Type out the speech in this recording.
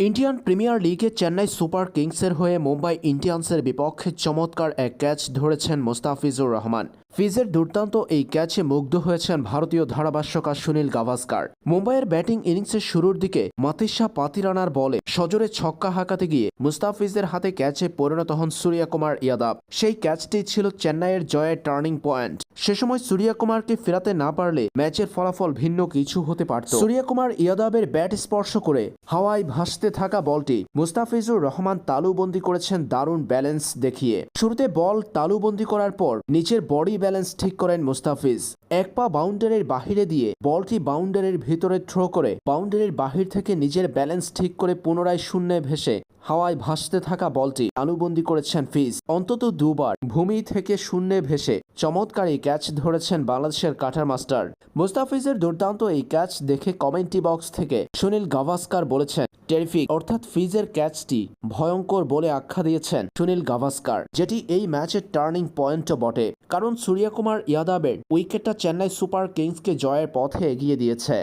Indian premier লিগে Chennai super কিংসের হয়ে মুম্বাই ইন্ডিয়ান্সের বিপক্ষে চমৎকার এক ক্যাচ ধরেছেন মোস্তাফিজুর রহমান। ফিজের দুর্দান্ত এই ক্যাচে মুগ্ধ হয়েছেন ভারতীয় ধারাভাষ্যকার সুনীল গাভাস্কার। মুম্বাইয়ের ব্যাটিং ইনিংসের শুরুর দিকে মাতিসা পাতিরানার বলে সজোরে ছক্কা হাঁকাতে গিয়ে মুস্তাফিজের হাতে ক্যাচে পরিণত হন সূর্যকুমার ইয়াদাব। সেই ক্যাচটি ছিল চেন্নাইয়ের জয়ের টার্নিং পয়েন্ট। সে সময় সূর্যকুমারকে ফেরাতে না পারলে ম্যাচের ফলাফল ভিন্ন কিছু হতে পারত। সূর্যকুমার ইয়াদাবের ব্যাট স্পর্শ করে হাওয়ায় ভাসতে থাকা বলটি মুস্তাফিজুর রহমান তালুবন্দি করেছেন দারুণ ব্যালেন্স দেখিয়ে। শুরুতে বল তালুবন্দি করার পর নিচের বডি ব্যালেন্স ঠিক করেন মুস্তাফিজ। এক পা বাউন্ডারির বাহিরে দিয়ে বলটি বাউন্ডারির ভিতরে থ্রো করে বাউন্ডারির বাহির থেকে নিজের ব্যালেন্স ঠিক করে পুনরায় শূন্যে ভেসে হাওয়ায় ভাসতে থাকা বলটি আনুবন্দি করেছেন ফিজ। অন্তত দুবার ভূমি থেকে শূন্যে ভেসে চমৎকার ক্যাচ ধরেছেন বাংলাদেশের কাটার মাস্টার। মুস্তাফিজের দুর্দান্ত এই ক্যাচ দেখে কমেন্টি বক্স থেকে সুনীল গাভাস্কার বলেছেন, টেরিফিক। অর্থাৎ ফিজের ক্যাচটি ভয়ঙ্কর বলে আখ্যা দিয়েছেন সুনীল গাভাস্কার, যেটি এই ম্যাচের টার্নিং পয়েন্টও বটে। কারণ সূর্যকুমার ইয়াদাবের উইকেটটা চেন্নাই সুপার কিংসকে জয়ের পথে এগিয়ে দিয়েছে।